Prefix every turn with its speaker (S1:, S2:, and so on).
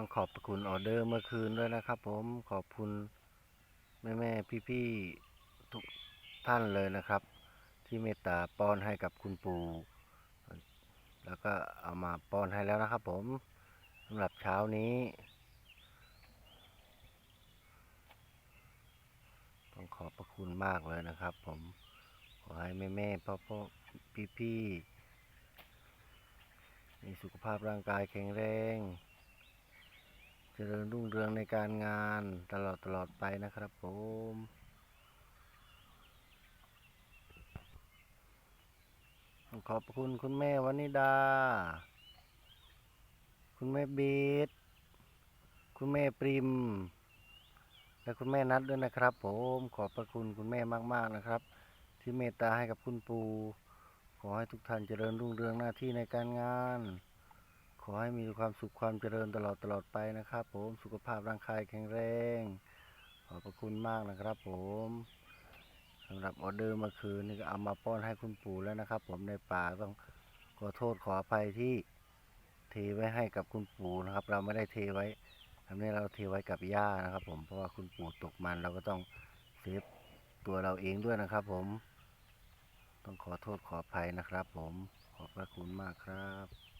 S1: ต้องขอบคุณออเดอร์เมื่อคืนด้วยนะครับ ผมขอบคุณแม่แม่พี่พี่ๆทุกท่านเลยนะครับ ที่เมตตาป้อนให้กับคุณปู่แล้วก็เอามาป้อนให้แล้วนะครับ ผมสำหรับเช้านี้ต้องขอบพระคุณมากเลยนะครับ ผมขอให้แม่แม่พ่อพ่อพี่พี่ๆมีสุขภาพร่างกายแข็งแรง จริญรุ่งเรืองในการงานตลอดตลอดไปนะครับผมขอบคุณคุณแม่วนิดา คุณแม่บีดคุณแม่ปริม และคุณแม่นัดด้วยนะครับ ผมขอบพระคุณคุณแม่มาก ๆนะครับ ที่เมตตาให้กับคุณปูขอให้ทุกท่านเจริญรุ่งเรืองหน้าที่ในการงาน อให้มีความสุขความเจริญตลอดตลอดไปนะครับ ผมสุขภาพร่างกายแข็งแรง ขอบพระคุณมากนะครับ ผมสำหรับออเดอร์เมื่อคืนนี่ก็เอามาป้อนให้คุณปู่แล้วนะครับ ผมในป่าต้องขอโทษขออภัยที่เทไว้ให้กับคุณปู่นะครับ เราไม่ได้เทไว้ทำนี้เราเทไว้กับย่านะครับ ผมเพราะว่าคุณปู่ตกมันเราก็ต้องเซฟตัวเราเองด้วยนะครับ ผม ต้องขอโทษขออภัยนะครับ ผมขอบพระคุณมากครับ